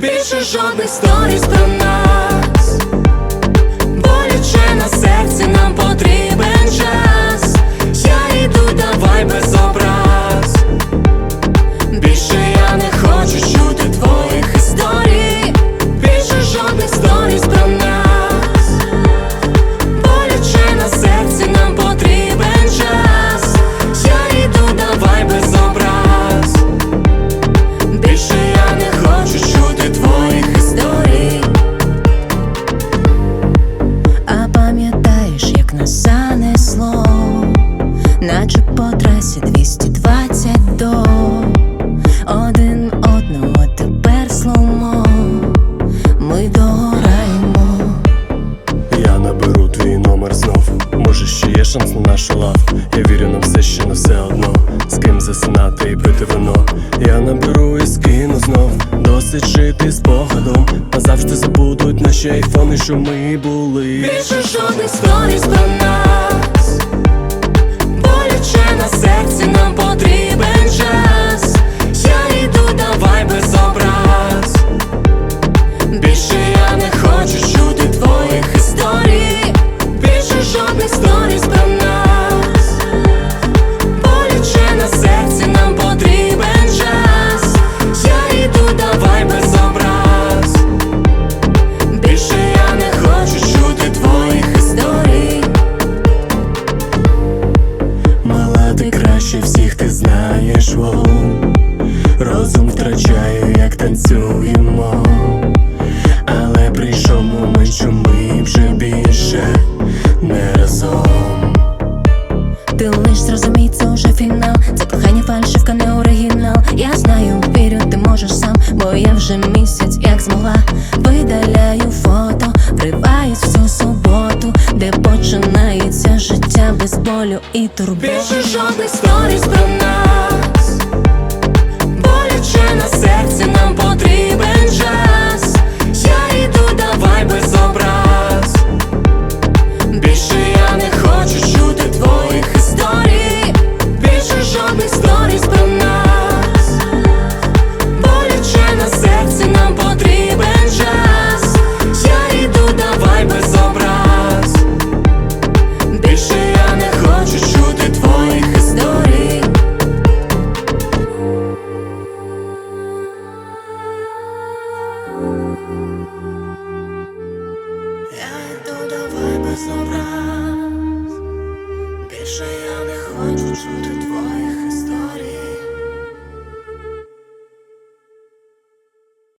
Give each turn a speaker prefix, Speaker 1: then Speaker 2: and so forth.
Speaker 1: Більше жодних сторіс про нас
Speaker 2: шанс на нашу лав. Я вірю на все, що не все одно. З ким засинати і пити вино. Я наберу і скину знов. Досить жити спогадом. Назавжди забудуть наші айфони, що ми були.
Speaker 1: Більше жодних сторіс про нас Боляче на серці нам
Speaker 2: знаєш, Розум втрачаю, як танцюємо. Але прийшов момент, що ми вже більше не разом.
Speaker 3: Ти лиш зрозумій, це уже фінал. Це кохання фальшивка, не оригінал. Я знаю, вірю, ти можеш сам, бо я вже місяць, як змогла. Видаляю фото, вриваюсь в цю суботу, де починається життя без болю і турбот.
Speaker 1: Більше жодних сторіс про нас без образ. Більше я не хочу чути твоїх